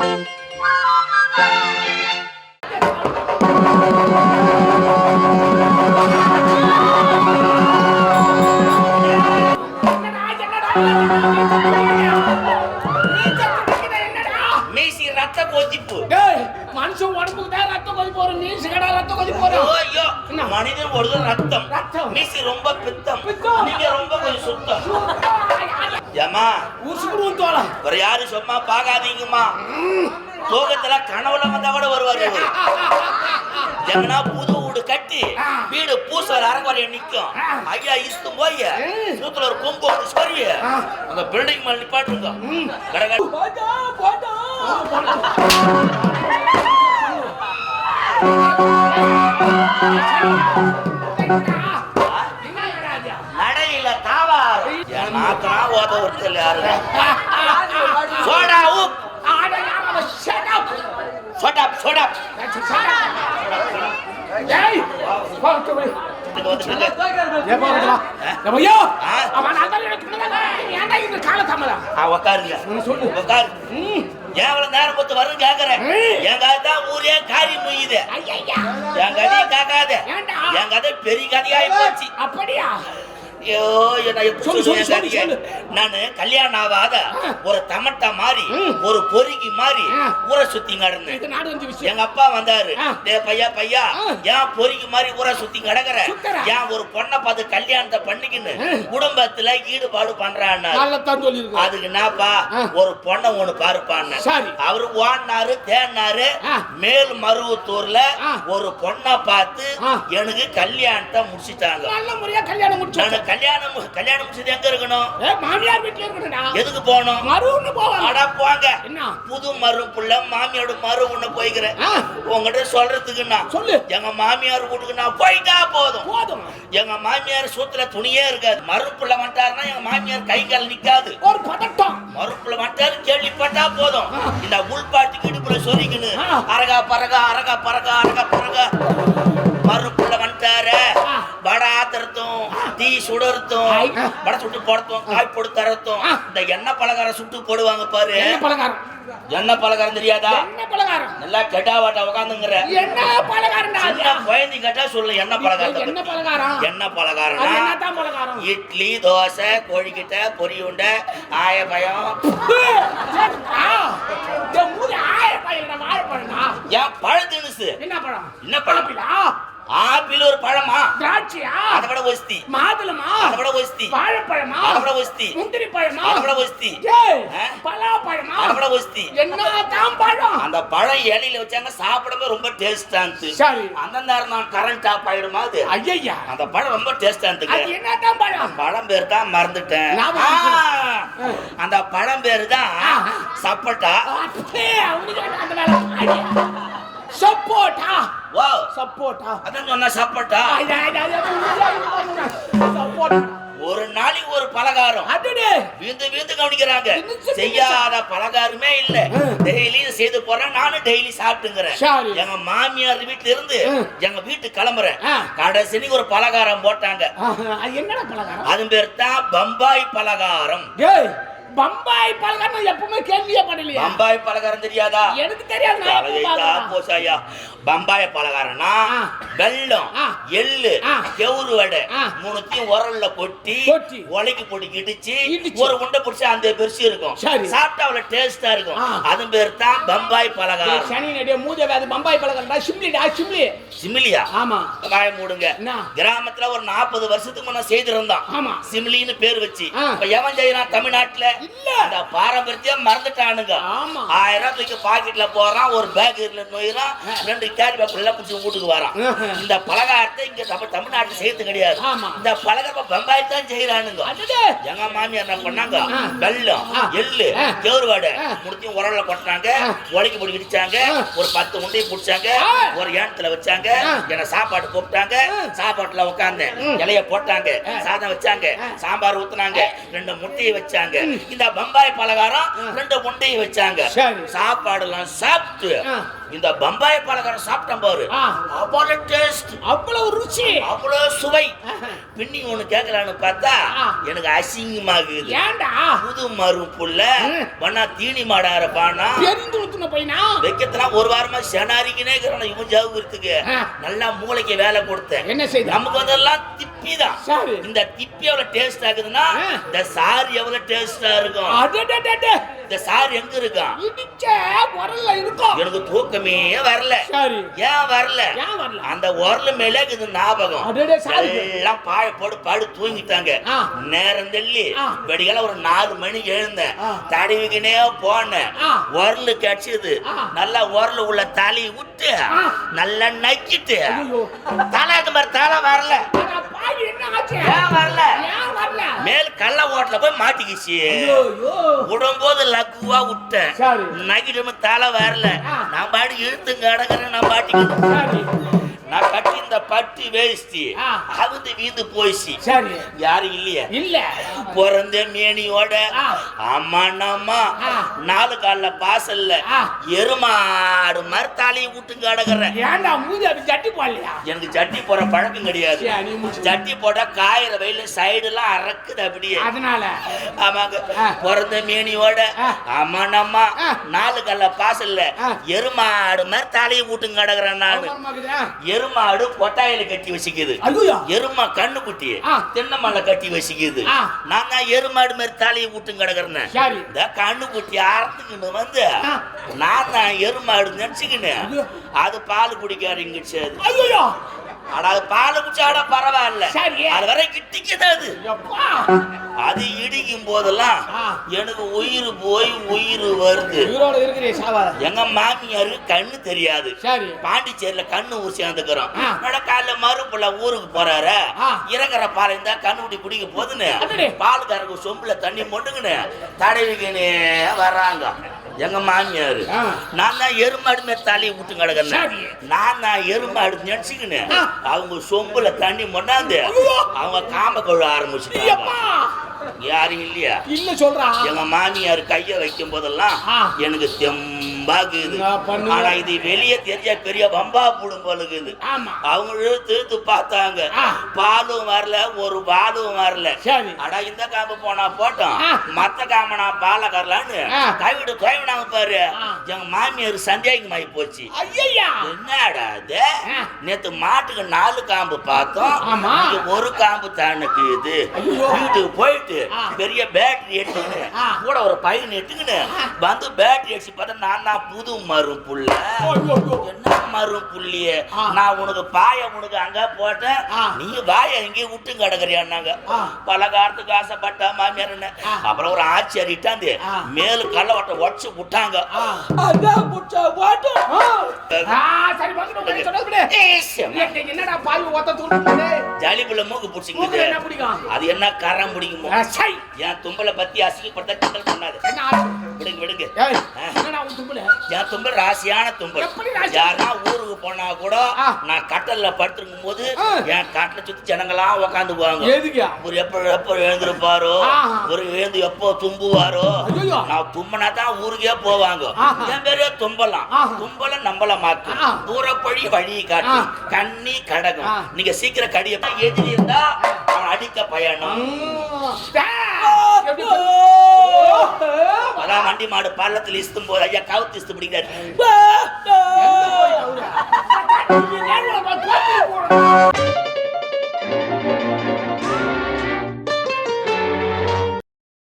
ரத்த கொதிப்பு. மனுஷன் உடம்புக்கு தான் ரத்தம் கொதிப்பு வரும். நீ சிகடா ரத்தம் கொதிப்பு வரும். ஐயோ? மனிதன் ஒரு ரத்தம். ரத்தம். மீசி ரொம்ப பித்தம். பித்தம். நீங்க ரொம்ப கொஞ்சம் சுத்தம். ஏமா உசுக்குருவும் தோலை வேற யாரும் சும்மா பார்க்காதீங்கம்மா. தூக்கத்துல கனவுல வந்தா கூட வருவாரு. எங்கன்னா புது வீடு கட்டி வீடு பூசல் அரங்குறைய நிக்கும். ஐயா இஸ்து போய் சூத்துல ஒரு கொம்பு ஒன்று சொரிய அந்த பில்டிங் மேல நிப்பாட்டுங்க கடகட போட்டா போட்டா நடையில தாவாரு என் நாத்தனா ஓத ஒருத்தர் யாரு? சோடா உப் நேரம் பொத்து வரும் கேக்குறேன். என் கதை தான் ஊரே காரி முய்யுது. என் கதையை கேட்காத. ஏன்டா? என் கதை பெரிய கதையாயி போச்சு. அப்படியா? ஐயோ. நானு கல்யாணம் ஆகாத ஒரு தமட்டா மாதிரி ம். ஒரு பொறுக்கி ஆ. ஊரை சுத்தி கிடந்தேன் எங்க அப்பா வந்தாரு. டே பையா பையா. ஏன் பொறிக்கு மாதிரி ஊரை சுத்தி கிடக்குற. ஏன் ஒரு பொண்ணை பார்த்து கல்யாணத்தை பண்ணிக்கின்னு. குடும்பத்துல ஈடுபாடு பண்றான்னு அதுக்கு என்னப்பா. ஒரு பொண்ணை ஒண்ணு பாருப்பான்னு. அவரு ஓடினாரு தேடினாரு ஆ. மேல் மருவத்தூர்ல. ஒரு பொண்ணை பார்த்து. எனக்கு கல்யாணத்தை முடிச்சிட்டாங்க நல்ல முறையா கல்யாணம் முடிச்சு கல்யாணம் கல்யாணம் முடிச்சது எங்க இருக்கணும்? மாமியார் வீட்டுல இருக்கணும்டா. எதுக்கு போகணும்? மறுன்னு போவாங்க அடா போங்க. என்ன? புது மரு புள்ள மாமியோட மரு ஒண்ணு போய்க்கிறேன். உங்ககிட்ட சொல்றதுக்கு நான் சொல்லு. எங்க மாமியார் வீட்டுக்கு நான் போயிட்டா போதும். போதும். எங்க மாமியார் சூத்துல துணியே இருக்காது. மறுப்புள்ள வந்துட்டாருன்னா எங்க மாமியார் கை கால் நிக்காது. ஒரு பதட்டம். மறுப்புல வந்துட்டாரு கேள்விப்பட்டா போதும். இந்த இடுப்புல சொரிக்கணும் ஆ. அரகா பரகா அரகா பரகா அரகா பரகா. வடை சுட்டு போடத்தும் காய் போட்டு தரத்தும். இந்த எண்ணெய் பலகாரம் சுட்டு போடுவாங்க பாரு. என்ன பலகாரம்? எண்ணெய் பலகாரம் தெரியாதா? என்ன பலகாரம்? நல்லா கெட்டாவாட்ட உட்காந்துங்கிற என்ன? சின்ன குழந்தை கேட்டா சொல்லு என்ன. பலகாரம்? எண்ணெய் அது பலகாரம்னா என்னதான் பலகாரம்? இட்லி தோசை கோழிக்கிட்ட பொரி உண்டை ஆயபயம் ஆ, இந்த மூணு ஆயப்பழம்டா, வாழைப்பழம்டா. ஏன் பழ தினுசு என்ன பழம்? என்ன பழம்? ஆப்பிளா? ஒரு பழமா? திராட்சையா? அதை விட ஒஸ்தி. மாதுளமா? அதை விட ஒஸ்தி. வாழைப்பழமா? அதை விட ஒஸ்தி. முந்திரி பழமா? அதை விட ஒஸ்தி. ஏய், ஆ? பலாப்பழமா? அதை விட ஒஸ்தி. என்னதான் பழம்? அந்த பழம் இலையில வச்சாங்க சாப்பிடவே ரொம்ப டேஸ்டா இருந்துச்சு. சரி. அந்த நேரம் தான் கரண்ட் ஆஃப் ஆயிடுமா அது? ஐயா அந்த பழம் ரொம்ப டேஸ்டா அது இருந்துச்சு. என்னதான் பழம்? பழம் பேர் தான் மறந்துட்டேன். அந்த பழம் பேர் தான். சப்பட்டா. சப்போட்டா. ஓ சப்போட்டா அதான் சொன்ன சப்பட்டா சப்போட்டா ஒரு நாளைக்கு ஒரு பலகாரம் வீந்து வீந்து கவனிக்கிறாங்க? செய்யாத பலகாரமே இல்ல டெய்லி செய்து போறேன் நானும் டெய்லி சாப்பிட்டுங்கிறேன். எங்க மாமியார் வீட்டுல இருந்து. எங்க வீட்டுக்கு கிளம்புறேன் ஆ. கடைசிக்கு ஒரு பலகாரம் போட்டாங்க அது என்னடா பலகாரம் அது பேர் தான் பம்பாய் பலகாரம் பம்பாய் பலகாரம் எப்பவுமே கேள்வியே பம்பாய் பலகாரம் தெரியாதா எனக்கு தெரியாது. போசாயா பம்பாய் பலகாரம்னா ஆ. எள்ளு. கெவுரு வடை. மூணுத்தையும் உரல்ல கொட்டி. உலைக்கு போட்டு இடிச்சு. ஒரு உண்டை பிடிச்சி அந்த பெருசு இருக்கும். சாப்பிட்டா அவ்வளவு டேஸ்டா இருக்கும். அது பேர் தான் பம்பாய் பலகாரம் சனி நடிய மூஜ அது பம்பாய் பலகாரம்டா சிம்லிடா சிம்லி சிமிலியா ஆமா வாய மூடுங்க? கிராமத்துல ஒரு நாற்பது வருஷத்துக்கு முன்ன செய்திருந்தான். சிமிலின்னு பேர் வச்சு எவன் செய்யறான் தமிழ்நாட்டுல இல்ல. அந்த பாரம்பரியத்தை மறந்துட்டானுங்க ஆமா. ஆயிரம் ரூபாய் தூக்கி பாக்கெட்ல போறான் ஒரு பேக் நோயிறான் ரெண்டு கேரி பேப்பர்ல பிடிச்சி வீட்டுக்கு வரான். இந்த பலகாரத்தை இங்க நம்ம தமிழ்நாட்டுல செய்யறது கிடையாது. இந்த பலகாரம் பம்பாய் தான் செய்யறானுங்க எங்க மாமியார் என்ன பண்ணாங்க ஆ. எள்ளு ஆ. முடித்தையும் உரல்ல கொட்டினாங்க. உலைக்கு போட்டு இடிச்சாங்க ஆ. ஒரு பத்து உண்டையை பிடிச்சாங்க. ஒரு ஏனத்துல வச்சாங்க. என்ன சாப்பாடு கூப்பிட்டாங்க. சாப்பாட்டுல உட்கார்ந்தேன் ம். இலைய போட்டாங்க. சாதம் வச்சாங்க. சாம்பார் ஊத்துனாங்க ரெண்டு முட்டையை வச்சாங்க. இந்த பம்பாய் பலகாரம். ரெண்டு முட்டையை வச்சாங்க. சாப்பாடு எல்லாம் சாப்பிட்டு. இந்த பம்பாய் பலகாரம் சாப்பிட்டேன் பாரு. அவ்வளவு டேஸ்ட் அவ்வளவு ருச்சி அவ்வளவு சுவை. பின்னி ஒண்ணு கேட்கலான்னு பார்த்தா. எனக்கு அசிங்கமாகுது ஏன்டா புது மரும் புள்ள ம். பண்ணா தீனி மாடார பானா தெரிந்து ஊத்துன பையனா வைக்கத்தெல்லாம் ஒரு வாரமா செனாரிக்குனே இருக்கிறான் இவன் ஜாகுறதுக்கு. நல்லா மூளைக்கு வேலை கொடுத்தேன் என்ன செய்த நமக்கு அதெல்லாம் திப்பி தான் சரி. இந்த திப்பி எவ்வளவு டேஸ்ட் ஆகுதுன்னா. இந்த சாறு எவ்வளவு டேஸ்டா இருக்கும்? இந்த சாறு எங்க இருக்கும். எனக்கு தூக்கமே வரல. சரி. ஏன் வரல? அந்த உரல் மேல இது ஞாபகம் சாரு. எல்லாம் பாய போடு பாடு தூங்கிட்டாங்க. நேரம் தள்ளி. வெடிகால ஒரு நாலு மணிக்கு எழுந்தேன். தடவிக்கினே போனேன். உரல் கிடைச்சது. நல்லா உரல் உள்ள தலையை விட்டு. நல்லா நக்கிட்டு. தலை அது மாதிரி தலை வரல. ஏன் வரல? மேல் கள்ள ஓட்டல போய் மாட்டிக்கிச்சு. விடும்போது லக்குவா விட்டேன். சரி. நகிட்டு தலை வரல. நான் பாடி இழுத்துங்க அடங்குறேன் நான் பாட்டிக்கிட்டு சரி. நான் கட்டி இந்த பட்டு வேஷ்டி. அவுந்து வீந்து போயிடுச்சு சரி யாரும் இல்லையா இல்ல பிறந்த மேனியோட ஆ. அம்மா அம்மா ஆ. நாலு கால்ல பாசல்ல. எருமாடு மாதிரி தலையை விட்டுங்க அடங்குறேன் ஏன்டா மூஞ்சி அப்படி சட்டி போடலையா எனக்கு சட்டி போற பழக்கம் கிடையாது. சட்டி போட்டா காயிற வெயில சைடு எல்லாம் அறக்குது அப்படியே அதனால ஆமாங்க. பிறந்த மேனியோட ஆ. அம்மா நம்ம. நாலு கல்ல பாசல்ல. எருமாடு மாதிரி தலையை விட்டுங்க கிடக்குறேன் நானு? எருமாடு கொட்டாயில கட்டி வச்சுக்குது எருமா கண்ணு குட்டி. தின்னமல்ல கட்டி வச்சுக்குது. நான் தான் எருமாடு மாதிரி தலையை விட்டு கிடக்குறேன். இந்த கண்ணு குட்டி அறுத்துக்கின்னு வந்து. நான் தான் எருமாடு நினைச்சுக்கின்னு. அது பால் ஐயோ. ஆனா அது பால் குடிச்சாட பரவாயில்ல. அது வரை கிட்டிக்குது அது இடிக்கும் போதெல்லாம். எனக்கு உயிர் போய் உயிர் வருது எங்க மாமியாருக்கு கண்ணு தெரியாது சரி பாண்டிச்சேரியில கண்ணு ஊர் சேர்ந்துக்கிறோம். காலைல மறுப்புல ஊருக்கு போறாரு ஆ. இறக்குற பால் இருந்தா கண்ணு குடி குடிக்க போதுன்னு அடடே. பால் கறக்கு சொம்புல தண்ணி மொண்டுக்குன்னு தடவிக்கினே வர்றாங்க எங்க மாமியாரு. நான் தான் எருமாடு மேல தலையை விட்டு கிடக்கிறேன். நான் தான் எருமாடு நினைச்சுக்கின்னு. அவங்க சொம்புல தண்ணி மொண்டாந்து. அவங்க காம்ப கழுவ ஆரம்பிச்சுட்டாங்க யாரும் இல்லையா இல்ல சொல்றா எங்க மாமியார் கைய வைக்கும் போதெல்லாம். எனக்கு தெம்பாக்குது? ஆனா இது வெளியே தெரிஞ்சா பெரிய பம்பா போடும் போலுக்குது அவங்க இழுத்து பார்த்தாங்க. பாலும் வரல ஒரு பாலும் வரல அடா இந்த காம்பு போனா போட்டோம். மத்த காம்பு நான் பால கரலான்னு. கைவிட்டு கோயவினாங்க பாரு. எங்க மாமியார் சந்தேகமாயி போச்சு என்னடா ஆ. நேத்து மாட்டுக்கு நாலு காம்பு பார்த்தோம் ஒரு காம்பு தானுக்கு இது. வீட்டுக்கு போயிட்டு. பெரிய பேட்டரி எடுத்துக்கின்னு. கூட ஒரு பையன் எடுத்துக்கின்னு வந்து பேட்டரி அடிச்சு பார்த்தா நான் தான் புது மரும் புள்ள என்ன மரும் புள்ளியே. நான் உனக்கு பாய உனக்கு அங்க போட்டேன். நீ வாய எங்கேயும் விட்டு கிடக்குறியான்னாங்க. பல காலத்துக்கு ஆசைப்பட்டா மாமியார் என்ன. அப்புறம் ஒரு ஆட்சி அறிட்டாந்து ஆ. மேலு கள்ளவட்டை உடச்சு விட்டாங்க அதான் புடிச்ச வாட்டு ஆ சரி என்னடா பாவி ஒத்த தூண்டு ஜாலி புள்ள மூக்கு பிடிச்சிங்க என்ன பிடிக்கும்? அது என்ன கரம் பிடிக்குமோ? என் தும்பலை பத்தி அசிங்கப்படுத்த கிண்டல் பண்ணாது. என்ன விடுங்க விடுங்க தும்புல என் தும்பல் ராசியான தும்பல்? யாருன்னா ஊருக்கு போனா கூட. நான் கட்டல்ல படுத்திருக்கும் போது. என் கட்டளை சுத்தி ஜனங்களாம் உக்காந்துக்குவாங்க எதுக்கு ஒரு எப்ப எப்ப எழுந்திருப்பாரோ. ஒரு எழுந்து எப்போ தும்புவாரோ. நான் தும்பினா தான் ஊருக்கே போவாங்க. என் பேரே தும்பலாம். தும்பல மாக்கும் ஆ. தூரப்பழி வழி காட்டு ஆ. கண்ணி கடகம். நீங்க சீக்கிரம் கடிய எதிரி இருந்தா அவன் அடிக்க பயணம் எப்படி அதான் வண்டி மாடு பள்ளத்தில் இஸ்தும் போது ஐயா கவுத்து இஸ்து பிடிக்கிறாரு.